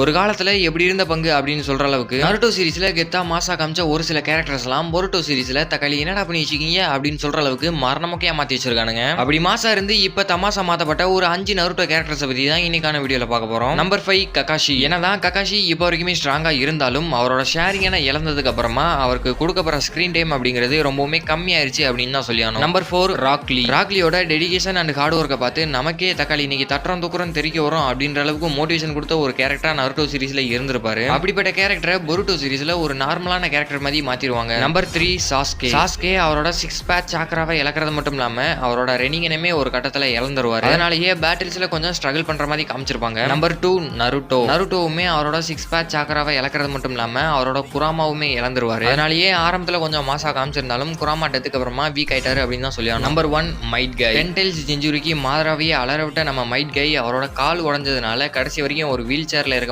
ஒரு காலத்துல எப்படி இருந்த பங்கு அப்படின்னு சொல்ற அளவுக்கு நருட்டோ சீரிஸ்ல கெத்தா மாசா காமிச்ச ஒரு சில கேரக்டர்ஸ் எல்லாம் பொருட்டோ சீரிஸ்ல தக்காளி என்னடா பண்ணி வச்சுக்கீங்க அப்படின்னு சொல்ற அளவுக்கு மரணமொக்கையா மாத்தி வச்சிருக்கானுங்க. அப்படி மாசா இருந்து இப்ப தமாசா மாத்தப்பட்ட ஒரு அஞ்சு நருட்டோ கேரக்டர்ஸ் பத்தி தான் இன்னைக்கான வீடியோல பார்க்க போறோம். நம்பர் ஃபைவ் ககாஷி என்னதான் ககாஷி இப்போ வரைக்குமே ஸ்ட்ராங்கா இருந்தாலும் அவரோட ஷேரிங் என இழந்ததுக்கு அப்புறமா அவருக்கு கொடுக்கப்படுற ஸ்கிரீன் டைம் அப்படிங்கிறது ரொம்பவுமே கம்மியாயிருச்சு அப்படின்னு தான் சொல்லியானோம் நம்பர் ஃபோர் ராக்லி ராக்லியோட டெடிகேஷன் அண்ட் ஹார்ட் ஒர்க்கை பார்த்து நமக்கே தக்காளி இன்னைக்கு தட்டுறோம் துக்குறோம் தெரிக்க வரும் அப்படின்ற அளவுக்கு மோட்டிவேஷன் கொடுத்த ஒரு கேரக்டரா நருட்டோ சீரிஸ்ல இருந்திருப்பாரு. அப்படிப்பட்ட கேரக்டரை பொருட்டோ சீரிஸ்ல ஒரு நார்மலான கேரக்டர் மாதிரி மாத்திருவாங்க நம்பர் த்ரீ சாஸ்கே சாஸ்கே அவரோட சிக்ஸ் பேட் சாக்கராவை இழக்கிறது மட்டும் இல்லாம அவரோட ரெனிங்கனமே ஒரு கட்டத்துல இழந்துருவாரு. அதனாலேயே பேட்டில்ஸ்ல கொஞ்சம் ஸ்ட்ரகிள் பண்ற மாதிரி காமிச்சிருப்பாங்க. நம்பர் டூ நருட்டோ நருட்டோவுமே அவரோட சிக்ஸ் பேட் சாக்கராவை இழக்கிறது மட்டும் இல்லாம அவரோட குராமாவுமே இழந்துருவாரு. அதனாலேயே ஆரம்பத்துல கொஞ்சம் மாசா காமிச்சிருந்தாலும் குராமா டெத்துக்கு அப்புறமா வீக் ஆயிட்டாரு அப்படின்னு தான் சொல்லி number one might guy ten tails ஜிஞ்சுரிக்கு மாதராவியை அலற விட்ட நம்ம மைட் கை அவரோட கால் உடஞ்சதுனால கடைசி வரைக்கும் ஒரு வீல் சேர்ல இருக்க